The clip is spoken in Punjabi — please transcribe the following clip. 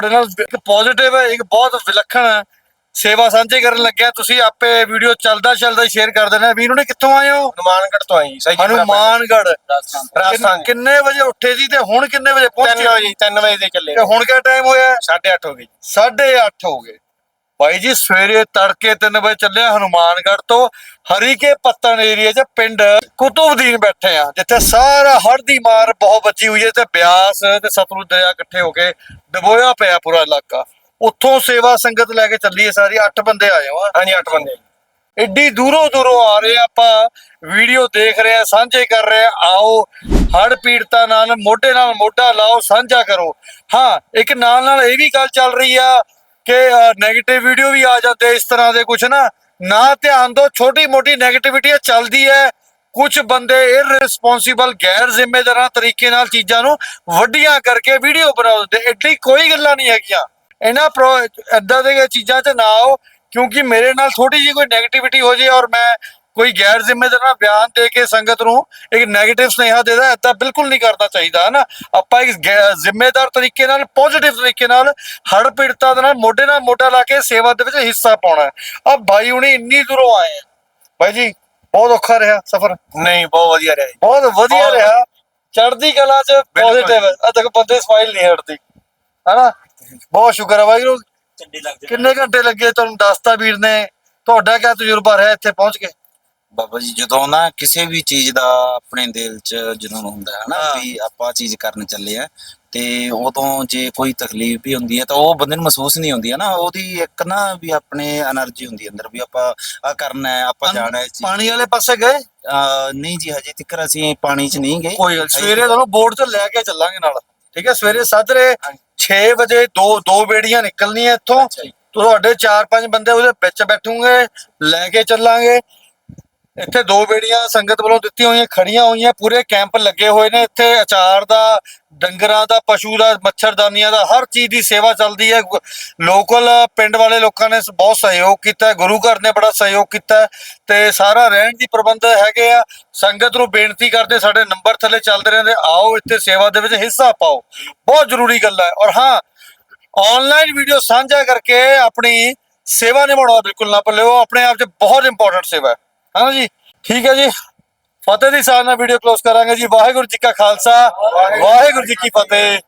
ਤੁਹਾਡੇ ਨਾਲ ਇੱਕ ਪੋਜ਼ਿਟਿਵ ਇੱਕ ਬਹੁਤ ਵਿਲੱਖਣ ਸੇਵਾ ਸਾਂਝੀ ਕਰਨ ਲੱਗਿਆ। ਤੁਸੀਂ ਆਪੇ ਵੀਡੀਓ ਚੱਲਦਾ ਚੱਲਦਾ ਸ਼ੇਅਰ ਕਰ ਦੇਣਾ। ਵੀਰ ਨੇ ਕਿੱਥੋਂ ਆਏ ਹੋ? ਹਨੂਮਾਨਗੜ ਤੋਂ ਆਈ ਸਹੀ ਹਨੂਮਾਨਗੜ ਰਾਜਸਥਾਨ ਕਿੰਨ- ਵਜੇ ਉੱਠੇ ਸੀ ਤੇ ਹੁਣ ਕਿੰਨੇ ਵਜੇ 3 ਪਹੁੰਚੇ ਵਜੇ 3 ਵਜੇ ਦੇ ਚੱਲੇ ਤੇ ਹੁਣ ਕਿਹੜਾ ਟਾਈਮ ਹੋਇਆ? 8:30 ਹੋ ਗਈ 8:30 ਹੋ ਗਏ। ਭਾਈ ਜੀ ਸਵੇਰੇ ਤੜਕੇ 3 ਵਜੇ ਚੱਲਿਆ ਹਨੂਮਾਨਗੜ ਤੋਂ ਹਰੀਕੇ ਪੱਤਨ ਏਰੀਆ 'ਚ ਪਿੰਡ ਕੁਤੁਬਦੀਨ ਬੈਠੇ ਆ ਜਿੱਥੇ ਸਾਰਾ ਹੜ੍ਹ ਦੀ ਮਾਰ ਬਹੁਤ ਵੱਜੀ ਹੋਈ ਹੈ ਤੇ ਬਿਆਸ ਤੇ ਸਤਲੁਜ ਦਰਿਆ ਇਕੱਠੇ ਹੋ ਕੇ ਡਬੋਇਆ ਪਿਆ ਪੂਰਾ ਇਲਾਕਾ। ਉੱਥੋਂ ਸੇਵਾ ਸੰਗਤ ਲੈ ਕੇ ਚੱਲੀ ਹੈ ਸਾਰੀ 8 ਬੰਦੇ ਆਏ ਹੋ ਆ ਹਾਂਜੀ 8 ਬੰਦੇ। ਐਡੀ ਦੂਰੋਂ ਦੂਰੋਂ ਆ ਰਹੇ ਆਪਾਂ ਵੀਡੀਓ ਦੇਖ ਰਹੇ ਆ ਸਾਂਝੇ ਕਰ ਰਹੇ ਆ ਆਓ ਹੜ ਪੀੜਤਾਂ ਨਾਲ ਮੋਢੇ ਨਾਲ ਮੋਢਾ ਲਾਓ ਸਾਂਝਾ ਕਰੋ। ਹਾਂ ਇੱਕ ਨਾਲ ਨਾਲ ਇਹ ਵੀ ਗੱਲ ਚੱਲ ਰਹੀ ਆ ਕਿ ਨੈਗੇਟਿਵ ਵੀਡੀਓ ਵੀ ਆ ਜਾਂਦੇ ਇਸ ਤਰ੍ਹਾਂ ਦੇ ਕੁਝ ਨਾ। ਨਾ ਧਿਆਨ ਦਿਓ ਛੋਟੀ ਮੋਟੀ ਨੈਗੇਟਿਵਿਟੀ ਚੱਲਦੀ ਹੈ। ਕੁਝ ਬੰਦੇ ਇਰਰੈਸਪੌਂਸਿਬਲ ਗੈਰ ਜ਼ਿੰਮੇਦਾਰਾਂ ਤਰੀਕੇ ਨਾਲ ਚੀਜ਼ਾਂ ਨੂੰ ਵੱਡੀਆਂ ਕਰਕੇ ਵੀਡੀਓ ਬਣਾ ਦਿੰਦੇ। ਐਡੀ ਕੋਈ ਗੱਲਾਂ ਨਹੀਂ ਹੈਗੀਆਂ। ਇਹਨਾਂ ਪ੍ਰੋ ਇਦਾਂ ਦੇ ਚੀਜ਼ਾਂ 'ਚ ਨਾ ਆਓ, ਕਿਉਂਕਿ ਮੇਰੇ ਨਾਲ ਥੋੜੀ ਜਿਹੀ ਕੋਈ ਨੈਗੇਟਿਵਿਟੀ ਹੋ ਜੇ ਔਰ ਮੈਂ ਕੋਈ ਗੈਰ ਜ਼ਿੰਮੇਦਾਰ ਨਾਲ ਬਿਆਨ ਦੇ ਕੇ ਸੰਗਤ ਨੂੰ ਇੱਕ 네ਗੇਟਿਵ ਸੁਨੇਹਾ ਦੇਦਾ ਏਦਾਂ ਬਿਲਕੁਲ ਨਹੀਂ ਕਰਨਾ ਚਾਹੀਦਾ ਹੈ ਨਾ ਆਪਾਂ ਇੱਕ ਜ਼ਿੰਮੇਦਾਰ ਤਰੀਕੇ ਨਾਲ ਪੋਜ਼ਿਟਿਵ ਤਰੀਕੇ ਨਾਲ ਹੜ ਪੀੜਤਾਂ ਦੇ ਨਾਲ ਮੋਢੇ ਨਾਲ ਮੋਢਾ ਲਾ ਕੇ ਸੇਵਾ ਦੇ ਵਿੱਚ ਹਿੱਸਾ ਪਾਉਣਾ ਆ ਭਾਈ ਹੁਣੀ ਇੰਨੀ ਦੂਰੋਂ ਆਏ ਆ। ਭਾਈ ਜੀ ਬਹੁਤ ਔਖਾ ਰਿਹਾ ਸਫ਼ਰ। ਨਹੀਂ ਬਹੁਤ ਵਧੀਆ ਰਿਹਾ ਜੀ। ਬਹੁਤ ਵਧੀਆ ਰਿਹਾ। ਚੜ੍ਹਦੀ ਕਲਾ ਚ। ਪੋਜ਼ਿਟਿਵ ਆ ਦੇਖੋ ਬੰਦੇ ਸਮਾਈਲ ਨਹੀਂ ਹਟਦੀ। ਹੈਨਾ? ਬਹੁਤ ਸ਼ੁਕਰ ਹੈ ਵਾਹਿਗੁਰੂ। ਕਿੰਨੇ ਘੰਟੇ ਲੱਗੇ ਤੁਹਾਨੂੰ ਦੱਸਤਾ ਵੀਰ ਨੇ। ਤੁਹਾਡਾ ਕਿਆ ਤਜਰਬਾ ਰਿਹਾ ਇੱਥੇ ਪਹੁੰਚ ਕੇ? ਬਾਬਾ ਜੀ ਜਦੋਂ ਨਾ ਕਿਸੇ ਵੀ ਚੀਜ਼ ਦਾ ਆਪਣੇ ਦਿਲ 'ਚ ਜਨੂਨ ਹੁੰਦਾ ਹੈ ਨਾ ਵੀ ਆਪਾਂ ਚੀਜ਼ ਕਰਨ ਚੱਲੇ ਆ ਤੇ ਉਦੋਂ ਜੇ ਕੋਈ ਤਕਲੀਫ ਵੀ ਹੁੰਦੀ ਹੈ ਤਾਂ ਉਹ ਬੰਦੇ ਨੂੰ ਮਹਿਸੂਸ ਨਹੀਂ ਹੁੰਦੀ ਹੈ ਨਾ ਉਹਦੀ ਇੱਕ ਨਾ ਵੀ ਆਪਣੇ એનર્ਜੀ ਹੁੰਦੀ ਅੰਦਰ ਵੀ ਆਪਾਂ ਆ ਕਰਨਾ ਹੈ ਆਪਾਂ ਜਾਣਾ ਹੈ ਪਾਣੀ ਵਾਲੇ ਪਾਸੇ ਗਏ? ਨਹੀਂ ਜੀ ਹਜੇ ਤੱਕ ਅਸੀਂ ਪਾਣੀ 'ਚ ਨਹੀਂ ਗਏ। ਕੋਈ ਸਵੇਰੇ ਤੁਹਾਨੂੰ ਬੋਰਡ ਤੋਂ ਲੈ ਕੇ ਚੱਲਾਂਗੇ ਨਾਲ। ਠੀਕ ਹੈ ਸਵੇਰੇ ਸਾਦਰੇ 6 ਵਜੇ ਦੋ ਦੋ ਬੇੜੀਆਂ ਨਿਕਲਣੀਆਂ ਇੱਥੋਂ। ਤੁਹਾਡੇ 4-5 ਬੰਦੇ ਉਹਦੇ ਵਿੱਚ ਬੈਠੂਗੇ ਲੈ ਕੇ ਚੱਲਾਂਗੇ। ਇੱਥੇ ਦੋ ਬੇੜੀਆਂ ਸੰਗਤ ਵੱਲੋਂ ਦਿੱਤੀਆਂ ਹੋਈਆਂ ਖੜੀਆਂ ਹੋਈਆਂ, ਪੂਰੇ ਕੈਂਪ ਲੱਗੇ ਹੋਏ ਨੇ। ਇੱਥੇ ਅਚਾਰ ਦਾ, ਡੰਗਰਾਂ ਦਾ, ਪਸ਼ੂ ਦਾ ਮੱਛਰਦਾਨੀਆਂ ਦਾ, ਹਰ ਚੀਜ਼ ਦੀ ਸੇਵਾ ਚੱਲਦੀ ਹੈ। ਲੋਕਲ ਪਿੰਡ ਵਾਲੇ ਲੋਕਾਂ ਨੇ ਬਹੁਤ ਸਹਿਯੋਗ ਕੀਤਾ ਗੁਰੂ ਘਰ ਨੇ ਬੜਾ ਸਹਿਯੋਗ ਕੀਤਾ ਤੇ ਸਾਰਾ ਰਹਿਣ ਦੀ ਪ੍ਰਬੰਧ ਹੈਗੇ ਆ। ਸੰਗਤ ਨੂੰ ਬੇਨਤੀ ਕਰਦੇ, ਸਾਡੇ ਨੰਬਰ ਥੱਲੇ ਚੱਲਦੇ ਰਹਿੰਦੇ ਆਓ ਇੱਥੇ ਸੇਵਾ ਦੇ ਵਿੱਚ ਹਿੱਸਾ ਪਾਓ। ਬਹੁਤ ਜ਼ਰੂਰੀ ਗੱਲ ਹੈ। ਔਰ ਹਾਂ ਆਨਲਾਈਨ ਵੀਡੀਓ ਸਾਂਝਾ ਕਰਕੇ ਆਪਣੀ ਸੇਵਾ ਨਿਭਾਉਣਾ ਬਿਲਕੁਲ ਨਾ ਭੁੱਲਿਓ। ਆਪਣੇ ਆਪ 'ਚ ਬਹੁਤ ਇੰਪੋਰਟੈਂਟ ਸੇਵਾ ਹੈ। ਹਾਂ ਜੀ? ਠੀਕ ਹੈ ਜੀ। ਫਤਿਹ ਦੀ ਸਾਰ ਨਾਲ ਵੀਡੀਓ ਕਲੋਜ਼ ਕਰਾਂਗੇ ਜੀ। ਵਾਹਿਗੁਰੂ ਜੀ ਕਾ ਖਾਲਸਾ। ਵਾਹਿਗੁਰੂ ਜੀ ਕੀ ਫਤਿਹ।